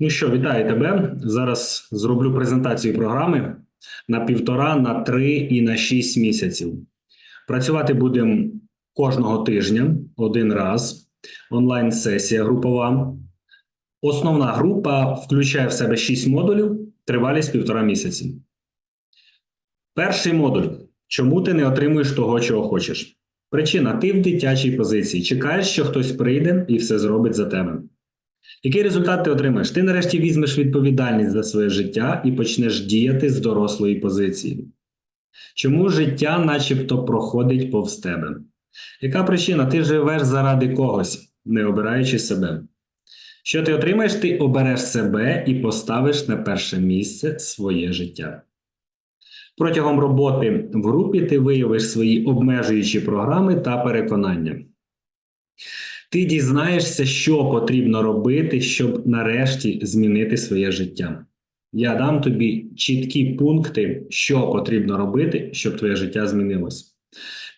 Ну що, вітаю тебе. Зараз зроблю презентацію програми на півтора, на три і на шість місяців. Працювати будемо кожного тижня один раз. Онлайн-сесія групова. Основна група включає в себе шість модулів, тривалість півтора місяці. Перший модуль. Чому ти не отримуєш того, чого хочеш? Причина: ти в дитячій позиції. Чекаєш, що хтось прийде і все зробить за тебе. Який результат ти отримаєш? Ти нарешті візьмеш відповідальність за своє життя і почнеш діяти з дорослої позиції. Чому життя начебто проходить повз тебе? Яка причина? Ти живеш заради когось, не обираючи себе. Що ти отримаєш? Ти обереш себе і поставиш на перше місце своє життя. Протягом роботи в групі ти виявиш свої обмежуючі програми та переконання. Ти дізнаєшся, що потрібно робити, щоб нарешті змінити своє життя. Я дам тобі чіткі пункти, що потрібно робити, щоб твоє життя змінилось.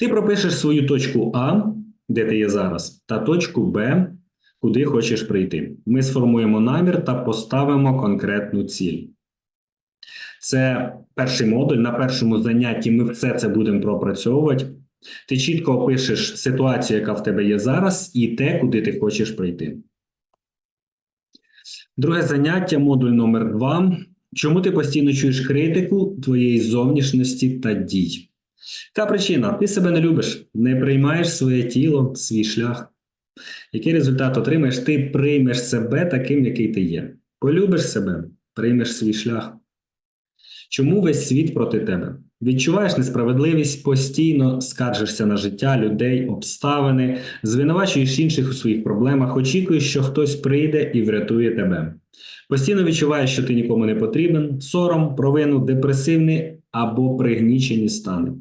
Ти пропишеш свою точку А, де ти є зараз, та точку Б, куди хочеш прийти. Ми сформуємо намір та поставимо конкретну ціль. Це перший модуль. На першому занятті ми все це будемо пропрацьовувати. Ти чітко опишеш ситуацію, яка в тебе є зараз, і те, куди ти хочеш прийти. Друге заняття, модуль номер 2 Чому ти постійно чуєш критику твоєї зовнішності та дій? Яка причина? Ти себе не любиш, не приймаєш своє тіло, свій шлях. Який результат отримаєш? Ти приймеш себе таким, який ти є. Полюбиш себе, приймеш свій шлях. Чому весь світ проти тебе? Відчуваєш несправедливість, постійно скаржишся на життя людей, обставини, звинувачуєш інших у своїх проблемах, очікуєш, що хтось прийде і врятує тебе. Постійно відчуваєш, що ти нікому не потрібен, сором, провину, депресивні або пригнічені стани.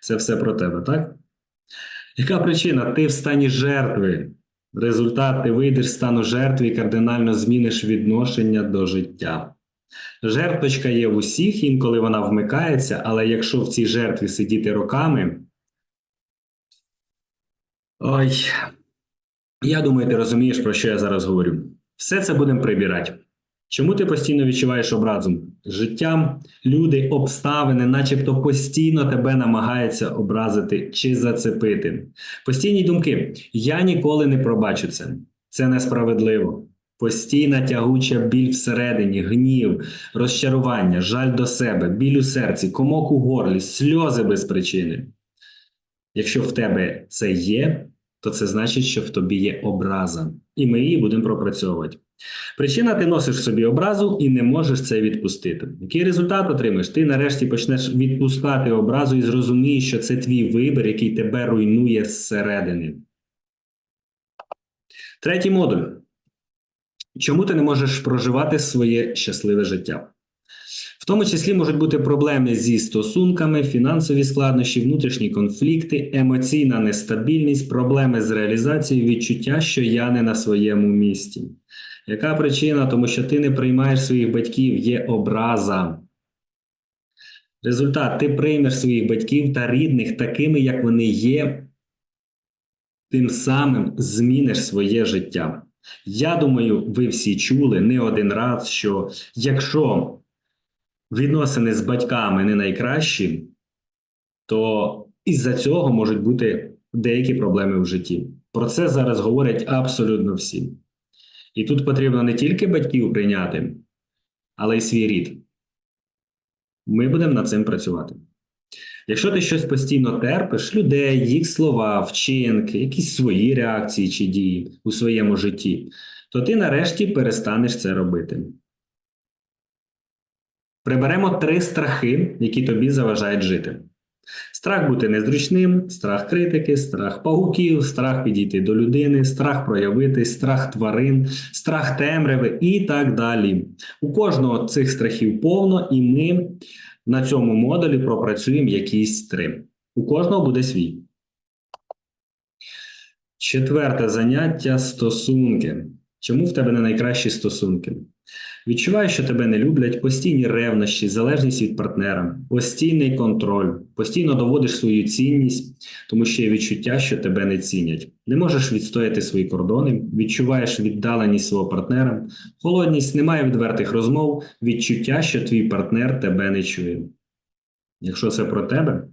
Це все про тебе, так? Яка причина? Ти в стані жертви. Результат ти вийдеш з стану жертви і кардинально зміниш відношення до життя. Жертвочка є в усіх, інколи вона вмикається, але якщо в цій жертві сидіти роками. Ой, я думаю, ти розумієш, про що я зараз говорю. Все це будемо прибирати. Чому ти постійно відчуваєш образу? Життя, люди, обставини, начебто постійно тебе намагаються образити чи зацепити. Постійні думки. Я ніколи не пробачу це. Це несправедливо. Постійна тягуча біль всередині, гнів, розчарування, жаль до себе, біль у серці, комок у горлі, сльози без причини. Якщо в тебе це є, то це значить, що в тобі є образа, і ми її будемо пропрацьовувати. Причина ти носиш собі образу і не можеш це відпустити. Який результат отримаєш? Ти нарешті почнеш відпускати образу і зрозумієш, що це твій вибір, який тебе руйнує зсередини. Третій модуль. Чому ти не можеш проживати своє щасливе життя? В тому числі можуть бути проблеми зі стосунками, фінансові складнощі, внутрішні конфлікти, емоційна нестабільність, проблеми з реалізацією, відчуття, що я не на своєму місці. Яка причина? Тому що ти не приймаєш своїх батьків, є образа. Результат: ти приймеш своїх батьків та рідних такими, як вони є, тим самим зміниш своє життя. Я думаю, ви всі чули не один раз, що якщо відносини з батьками не найкращі, то із-за цього можуть бути деякі проблеми в житті. Про це зараз говорять абсолютно всі. І тут потрібно не тільки батьків прийняти, але й свій рід. Ми будемо над цим працювати. Якщо ти щось постійно терпиш, людей, їх слова, вчинки, якісь свої реакції чи дії у своєму житті, то ти нарешті перестанеш це робити. Приберемо три страхи, які тобі заважають жити. Страх бути незручним, страх критики, страх павуків, страх підійти до людини, страх проявитись, страх тварин, страх темряви і так далі. У кожного цих страхів повно, і ми на цьому модулі пропрацюємо якісь три. У кожного буде свій. Четверте заняття стосунки. Чому в тебе не найкращі стосунки? Відчуваєш, що тебе не люблять, постійні ревнощі, залежність від партнера, постійний контроль, постійно доводиш свою цінність, тому що є відчуття, що тебе не цінять. Не можеш відстояти свої кордони, відчуваєш віддаленість свого партнера, холодність, немає відвертих розмов, відчуття, що твій партнер тебе не чує. Якщо це про тебе,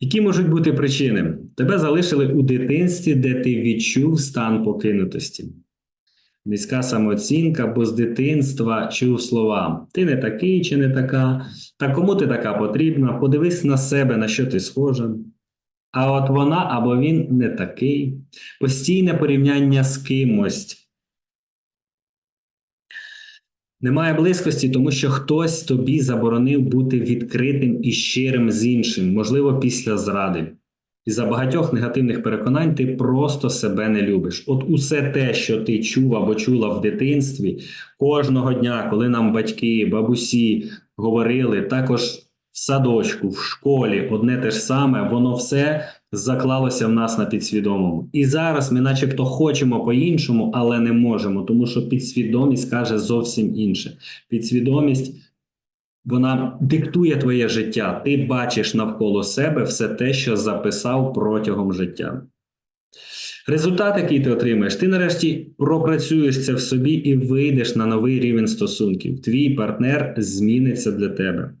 які можуть бути причини? Тебе залишили у дитинстві, де ти відчув стан покинутості. Низька самооцінка, бо з дитинства чув слова: ти не такий чи не така, та кому ти така потрібна, подивись на себе, на що ти схожа. А от вона або він не такий, постійне порівняння з кимось. Немає близькості, тому що хтось тобі заборонив бути відкритим і щирим з іншим, можливо, після зради. І за багатьох негативних переконань ти просто себе не любиш. От усе те, що ти чув або чула в дитинстві, кожного дня, коли нам батьки, бабусі говорили, також в садочку, в школі одне те ж саме, воно все заклалося в нас на підсвідомому. І зараз ми, начебто, хочемо по-іншому, але не можемо, тому що підсвідомість каже зовсім інше. Підсвідомість вона диктує твоє життя. Ти бачиш навколо себе все те, що записав протягом життя. Результат, який ти отримаєш, ти нарешті пропрацюєш це в собі і вийдеш на новий рівень стосунків. Твій партнер зміниться для тебе.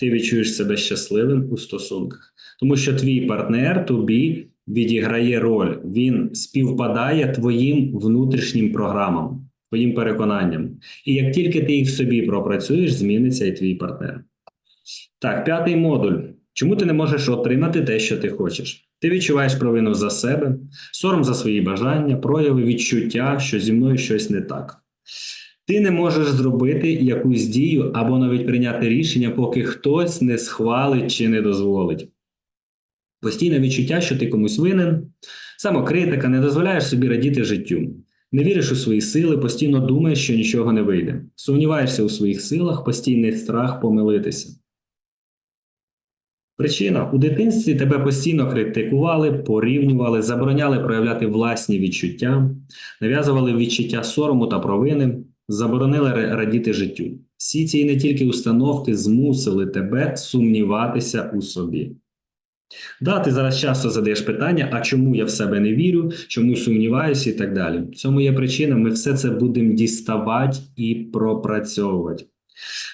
Ти відчуєш себе щасливим у стосунках, тому що твій партнер тобі відіграє роль, він співпадає твоїм внутрішнім програмам, твоїм переконанням. І як тільки ти їх в собі пропрацюєш, зміниться і твій партнер. Так, п'ятий модуль. Чому ти не можеш отримати те, що ти хочеш? Ти відчуваєш провину за себе, сором за свої бажання, прояви відчуття, що зі мною щось не так. Ти не можеш зробити якусь дію або навіть прийняти рішення, поки хтось не схвалить чи не дозволить. Постійне відчуття, що ти комусь винен, самокритика, не дозволяєш собі радіти життю. Не віриш у свої сили, постійно думаєш, що нічого не вийде. Сумніваєшся у своїх силах, постійний страх помилитися. Причина у дитинстві тебе постійно критикували, порівнювали, забороняли проявляти власні відчуття, нав'язували відчуття сорому та провини, заборонили радіти життю. Всі ці не тільки установки змусили тебе сумніватися у собі. Да, ти зараз часто задаєш питання, а чому я в себе не вірю, чому сумніваюся і так далі. В цьому є причина, ми все це будемо діставати і пропрацьовувати.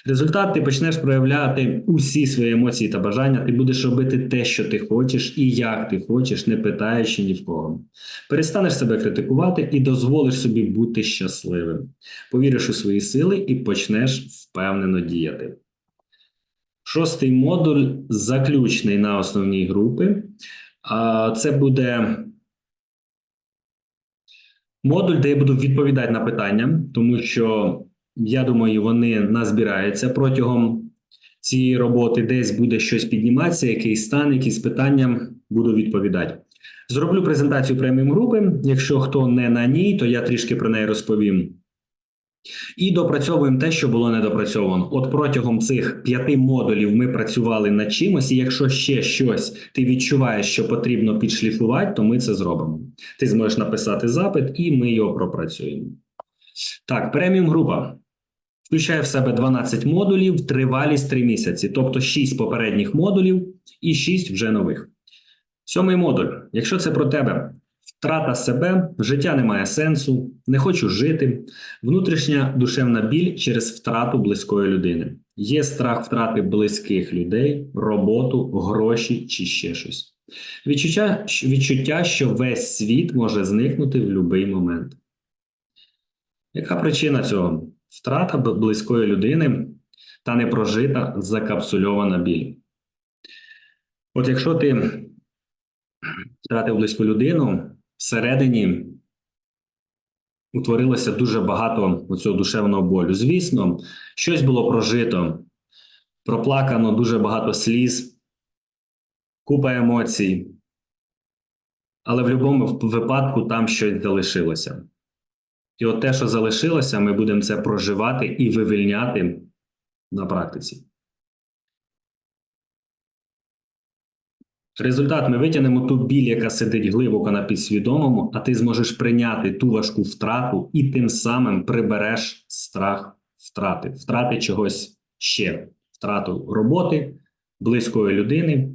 Результат ти почнеш проявляти усі свої емоції та бажання, ти будеш робити те, що ти хочеш, і як ти хочеш, не питаючи ні в кого. Перестанеш себе критикувати і дозволиш собі бути щасливим. Повіриш у свої сили і почнеш впевнено діяти. Шостий модуль заключний на основній групи. Це буде модуль, де я буду відповідати на питання, тому що я думаю, вони назбираються протягом цієї роботи. Десь буде щось підніматися, якийсь стан, якісь питання буду відповідати. Зроблю презентацію преміум групи. Якщо хто не на ній, то я трішки про неї розповім. І допрацьовуємо те, що було недопрацьовано. От протягом цих п'яти модулів ми працювали над чимось, і якщо ще щось ти відчуваєш, що потрібно підшліфувати, то ми це зробимо. Ти зможеш написати запит, і ми його пропрацюємо. Так, преміум група включає в себе 12 модулів, тривалість 3 місяці, тобто 6 попередніх модулів і 6 вже нових. Сьомий модуль. Якщо це про тебе, втрата себе, життя не має сенсу, не хочу жити, внутрішня душевна біль через втрату близької людини. Є страх втрати близьких людей, роботу, гроші чи ще щось. Відчуття, відчуття, що весь світ може зникнути в будь-який момент. Яка причина цього? Втрата близької людини та непрожита закапсульована біль. От якщо ти втратив близьку людину, всередині утворилося дуже багато цього душевного болю. Звісно, щось було прожито, проплакано дуже багато сліз, купа емоцій, але в будь-якому випадку там щось залишилося. І от те, що залишилося, ми будемо це проживати і вивільняти на практиці. Результат ми витягнемо ту біль, яка сидить глибоко на підсвідомому, а ти зможеш прийняти ту важку втрату і тим самим прибереш страх втрати, втрати чогось ще, втрату роботи, близької людини.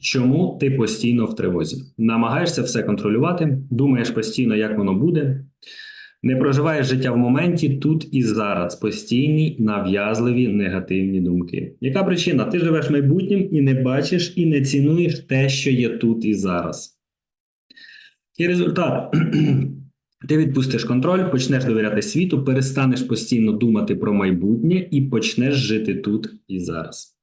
Чому ти постійно в тривозі? Намагаєшся все контролювати, думаєш постійно, як воно буде. Не проживаєш життя в моменті тут і зараз, постійні нав'язливі негативні думки. Яка причина? Ти живеш майбутнім і не бачиш і не цінуєш те, що є тут і зараз. І результат. Ти відпустиш контроль, почнеш довіряти світу, перестанеш постійно думати про майбутнє і почнеш жити тут і зараз.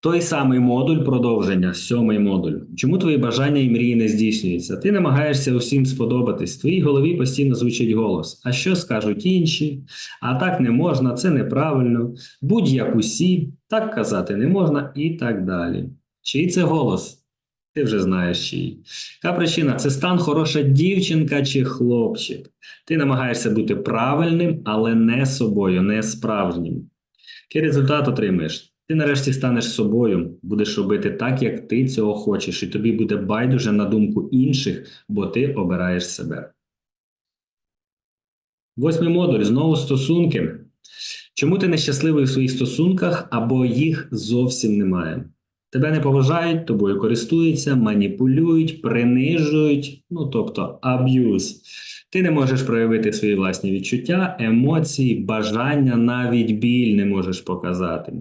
Той самий модуль продовження, сьомий модуль. Чому твої бажання і мрії не здійснюються? Ти намагаєшся усім сподобатись. В твоїй голові постійно звучить голос. А що скажуть інші? А так не можна, це неправильно. Будь як усі, так казати не можна і так далі. Чий це голос? Ти вже знаєш чий. Яка причина? Це стан хороша дівчинка чи хлопчик. Ти намагаєшся бути правильним, але не собою, не справжнім. Який результат отримаєш? Ти нарешті станеш собою, будеш робити так, як ти цього хочеш, і тобі буде байдуже на думку інших, бо ти обираєш себе. Восьмий модуль знову стосунки. Чому ти нещасливий в своїх стосунках або їх зовсім немає? Тебе не поважають, тобою користуються, маніпулюють, принижують, ну тобто аб'юз. Ти не можеш проявити свої власні відчуття, емоції, бажання, навіть біль не можеш показати.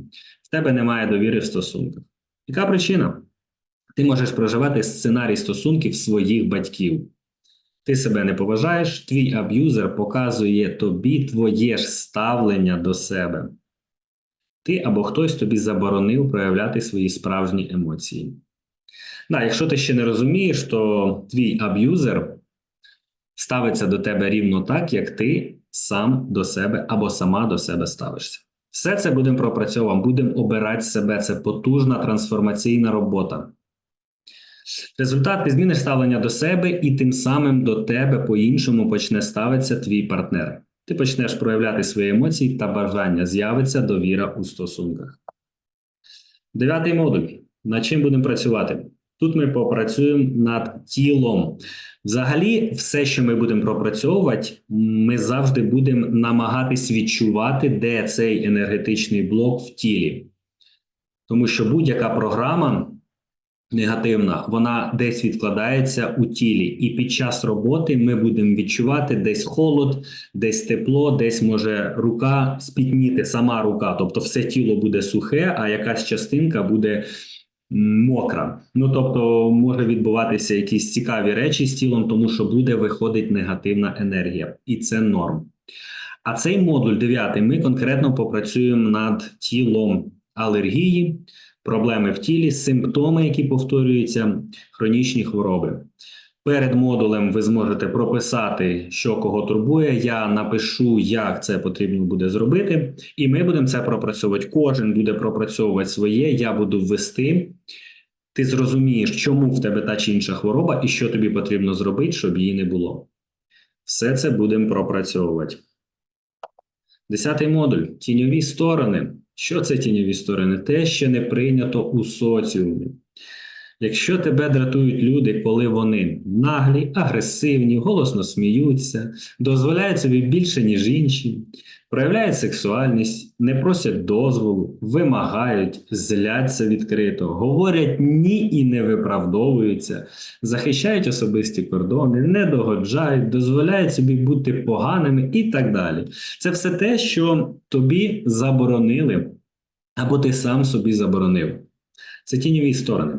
В тебе немає довіри в стосунках. Яка причина? Ти можеш проживати сценарій стосунків своїх батьків. Ти себе не поважаєш, твій аб'юзер показує тобі твоє ж ставлення до себе. Ти або хтось тобі заборонив проявляти свої справжні емоції. Да, якщо ти ще не розумієш, то твій аб'юзер ставиться до тебе рівно так, як ти сам до себе або сама до себе ставишся. Все це будемо пропрацьовувати, будемо обирати себе. Це потужна трансформаційна робота. Результат ти зміниш ставлення до себе, і тим самим до тебе по-іншому почне ставитися твій партнер. Ти почнеш проявляти свої емоції та бажання, з'явиться довіра у стосунках. Дев'ятий модуль. Над чим будемо працювати? Тут ми попрацюємо над тілом. Взагалі, все, що ми будемо пропрацьовувати, ми завжди будемо намагатись відчувати, де цей енергетичний блок в тілі. Тому що будь-яка програма негативна, вона десь відкладається у тілі, і під час роботи ми будемо відчувати десь холод, десь тепло, десь може рука спітніти, сама рука, тобто все тіло буде сухе, а якась частинка буде мокра. Ну тобто, може відбуватися якісь цікаві речі з тілом, тому що буде виходить негативна енергія, і це норм. А цей модуль дев'ятий ми конкретно попрацюємо над тілом алергії, проблеми в тілі, симптоми, які повторюються, хронічні хвороби. Перед модулем ви зможете прописати, що кого турбує. Я напишу, як це потрібно буде зробити, і ми будемо це пропрацьовувати. Кожен буде пропрацьовувати своє. Я буду ввести. Ти зрозумієш, чому в тебе та чи інша хвороба, і що тобі потрібно зробити, щоб її не було. Все це будемо пропрацьовувати. Десятий модуль тіньові сторони. Що це тіньові сторони? Те, що не прийнято у соціумі. Якщо тебе дратують люди, коли вони наглі, агресивні, голосно сміються, дозволяють собі більше, ніж інші, проявляють сексуальність, не просять дозволу, вимагають, зляться відкрито, говорять ні і не виправдовуються, захищають особисті кордони, не догоджають, дозволяють собі бути поганими і так далі. Це все те, що тобі заборонили, або ти сам собі заборонив. Це тіньові сторони.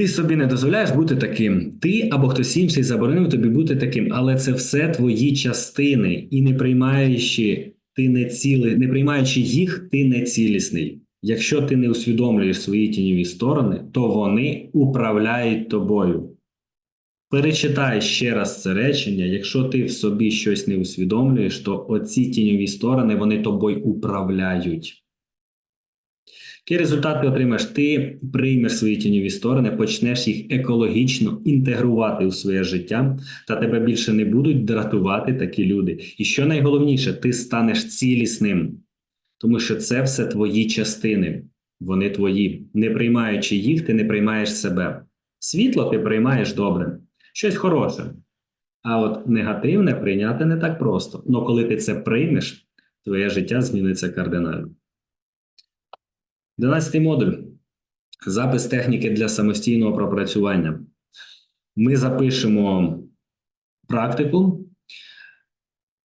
Ти собі не дозволяєш бути таким. Ти або хтось інший заборонив тобі бути таким, але це все твої частини, і не приймаючи ти не цілий, не приймаючи їх, ти не цілісний. Якщо ти не усвідомлюєш свої тіньові сторони, то вони управляють тобою. Перечитай ще раз це речення. Якщо ти в собі щось не усвідомлюєш, то оці тіньові сторони вони тобою управляють. Який результат ти отримаєш? Ти приймеш свої тіньові сторони, почнеш їх екологічно інтегрувати у своє життя, та тебе більше не будуть дратувати такі люди. І що найголовніше, ти станеш цілісним. тому що це все твої частини, вони твої. Не приймаючи їх, ти не приймаєш себе. Світло ти приймаєш добре, щось хороше. А от негативне прийняти не так просто. Но коли ти це приймеш, твоє життя зміниться кардинально. 12 модуль. Запис техніки для самостійного пропрацювання. Ми запишемо практику.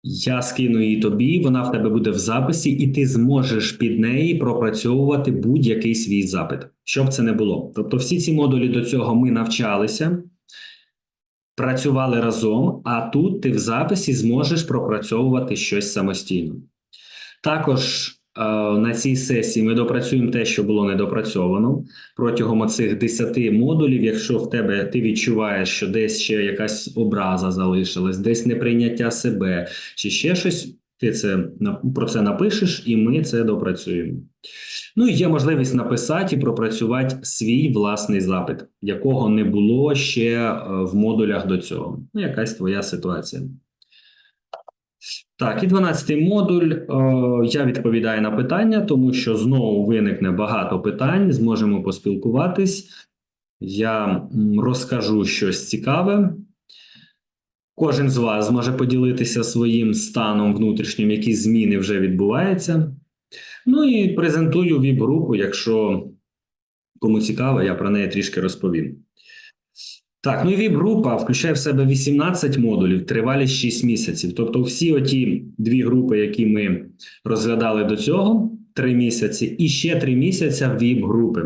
Я скину її тобі, вона в тебе буде в записі, і ти зможеш під неї пропрацьовувати будь-який свій запит, щоб це не було. Тобто, всі ці модулі до цього ми навчалися, працювали разом, а тут ти в записі зможеш пропрацьовувати щось самостійно. Також на цій сесії ми допрацюємо те, що було недопрацьовано протягом цих 10 модулів. Якщо в тебе ти відчуваєш, що десь ще якась образа залишилась, десь неприйняття себе, чи ще щось, ти це про це напишеш, і ми це допрацюємо. Ну і є можливість написати і пропрацювати свій власний запит, якого не було ще е, в модулях до цього. Ну, якась твоя ситуація. Так, і 12-й модуль. Е, я відповідаю на питання, тому що знову виникне багато питань. Зможемо поспілкуватись. Я розкажу щось цікаве. Кожен з вас зможе поділитися своїм станом внутрішнім, які зміни вже відбуваються. Ну і презентую віп-групу, якщо кому цікаво, я про неї трішки розповім. Так, ну і віп-група включає в себе 18 модулів, тривалість 6 місяців. Тобто, всі оті дві групи, які ми розглядали до цього, 3 місяці, і ще 3 місяці віп-групи.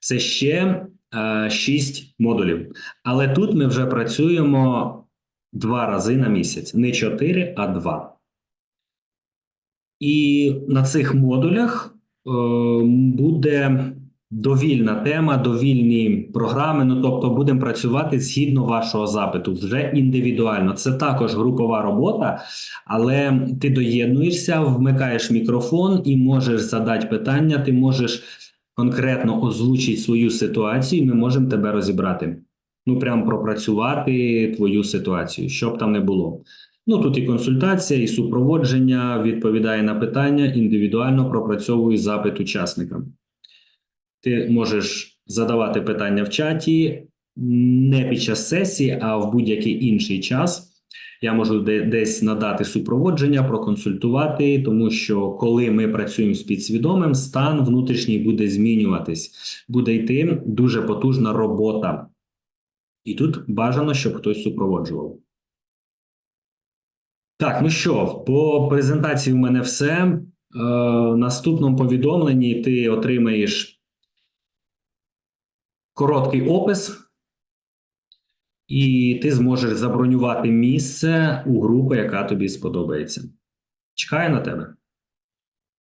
Це ще е, 6 модулів. Але тут ми вже працюємо два рази на місяць, не 4, а 2. І на цих модулях е, буде довільна тема, довільні програми. Ну тобто, будемо працювати згідно вашого запиту, вже індивідуально. Це також групова робота, але ти доєднуєшся, вмикаєш мікрофон і можеш задати питання. Ти можеш конкретно озвучити свою ситуацію. і Ми можемо тебе розібрати. Ну, прям пропрацювати твою ситуацію, щоб там не було. Ну тут і консультація, і супроводження відповідає на питання, індивідуально пропрацьовує запит учасникам. Ти можеш задавати питання в чаті не під час сесії, а в будь-який інший час. Я можу десь надати супроводження, проконсультувати, тому що коли ми працюємо з підсвідомим, стан внутрішній буде змінюватись, буде йти дуже потужна робота. І тут бажано, щоб хтось супроводжував. Так, ну що, по презентації в мене все. Е, наступному повідомленні ти отримаєш короткий опис, і ти зможеш забронювати місце у групу, яка тобі сподобається. Чекаю на тебе.